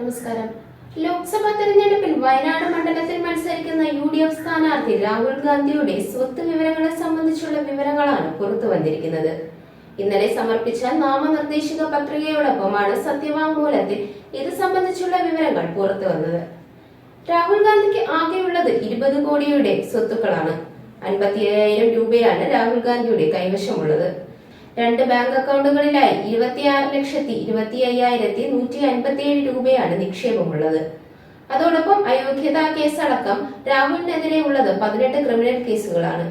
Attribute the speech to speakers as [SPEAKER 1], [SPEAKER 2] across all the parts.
[SPEAKER 1] നമസ്കാരം. ലോക്സഭാ തെരഞ്ഞെടുപ്പിൽ വയനാട് മണ്ഡലത്തിൽ മത്സരിക്കുന്ന യു ഡി എഫ് സ്ഥാനാർത്ഥി രാഹുൽ ഗാന്ധിയുടെ സ്വത്ത് വിവരങ്ങളെ സംബന്ധിച്ചുള്ള വിവരങ്ങളാണ് പുറത്തു വന്നിരിക്കുന്നത്. ഇന്നലെ സമർപ്പിച്ച നാമനിർദ്ദേശിക പത്രികയോടൊപ്പമാണ് സത്യവാങ്മൂലത്തിൽ ഇത് സംബന്ധിച്ചുള്ള വിവരങ്ങൾ പുറത്തു വന്നത്. രാഹുൽ ഗാന്ധിക്ക് ആകെയുള്ളത് ഇരുപത് കോടിയുടെ സ്വത്തുക്കളാണ്. അൻപത്തി രൂപയാണ് രാഹുൽ ഗാന്ധിയുടെ കൈവശമുള്ളത്. രണ്ട് ബാങ്ക് അക്കൗണ്ടുകളിലായി ഇരുപത്തിയാറ് ലക്ഷത്തി ഇരുപത്തി അയ്യായിരത്തി നൂറ്റി അൻപത്തിയേഴ് രൂപയാണ് നിക്ഷേപമുള്ളത്. അതോടൊപ്പം അയോഗ്യതാ കേസടക്കം രാഹുലിനെതിരെ ഉള്ളത് പതിനെട്ട് ക്രിമിനൽ കേസുകളാണ്.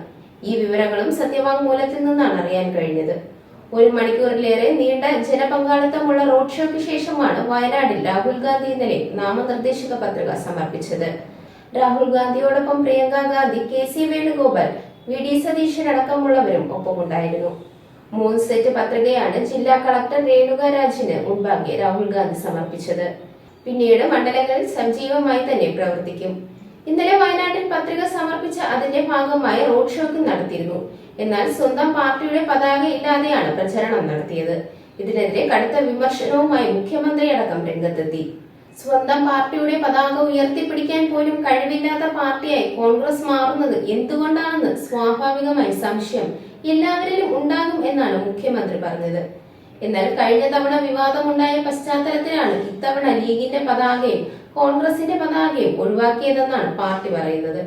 [SPEAKER 1] ഈ വിവരങ്ങളും സത്യവാങ്മൂലത്തിൽ നിന്നാണ് അറിയാൻ കഴിഞ്ഞത്. ഒരു മണിക്കൂറിലേറെ നീണ്ട ജനപങ്കാളിത്തമുള്ള റോഡ് ഷോയ്ക്ക് ശേഷമാണ് വയനാടിൽ രാഹുൽ ഗാന്ധി ഇന്നലെ നാമനിർദ്ദേശക പത്രിക സമർപ്പിച്ചത്. Rahul ഗാന്ധിയോടൊപ്പം Priyanka Gandhi K C Venugopal V D Satheesan അടക്കമുള്ളവരും ഒപ്പമുണ്ടായിരുന്നു. മൂന്ന് സെറ്റ് പത്രികയാണ് ജില്ലാ കളക്ടർ രേണുക രാജിന് മുൻപാകെ രാഹുൽ ഗാന്ധി സമർപ്പിച്ചത്. പിന്നീട് മണ്ഡലങ്ങളിൽ സജീവമായി തന്നെ പ്രവർത്തിക്കും. ഇന്നലെ വയനാട്ടിൽ പത്രിക സമർപ്പിച്ച അതിന്റെ ഭാഗമായി റോഡ് ഷോക്ക് നടത്തിയിരുന്നു. എന്നാൽ സ്വന്തം പാർട്ടിയുടെ പതാക ഇല്ലാതെയാണ് പ്രചരണം നടത്തിയത്. ഇതിനെതിരെ കടുത്ത വിമർശനവുമായി മുഖ്യമന്ത്രി അടക്കം രംഗത്തെത്തി. സ്വന്തം പാർട്ടിയുടെ പതാക ഉയർത്തിപ്പിടിക്കാൻ പോലും കഴിവില്ലാത്ത പാർട്ടിയായി കോൺഗ്രസ് മാറുന്നത് എന്തുകൊണ്ടാണെന്ന് സ്വാഭാവികമായി സംശയം എല്ലാവരിലും ഉണ്ടാകും എന്നാണ് മുഖ്യമന്ത്രി പറഞ്ഞത്. എന്നാൽ കഴിഞ്ഞ തവണ വിവാദമുണ്ടായ പശ്ചാത്തലത്തിലാണ് ഇത്തവണ ലീഗിന്റെ പതാകയും കോൺഗ്രസിന്റെ പതാകയും ഒഴിവാക്കിയതെന്നാണ് പാർട്ടി പറയുന്നത്.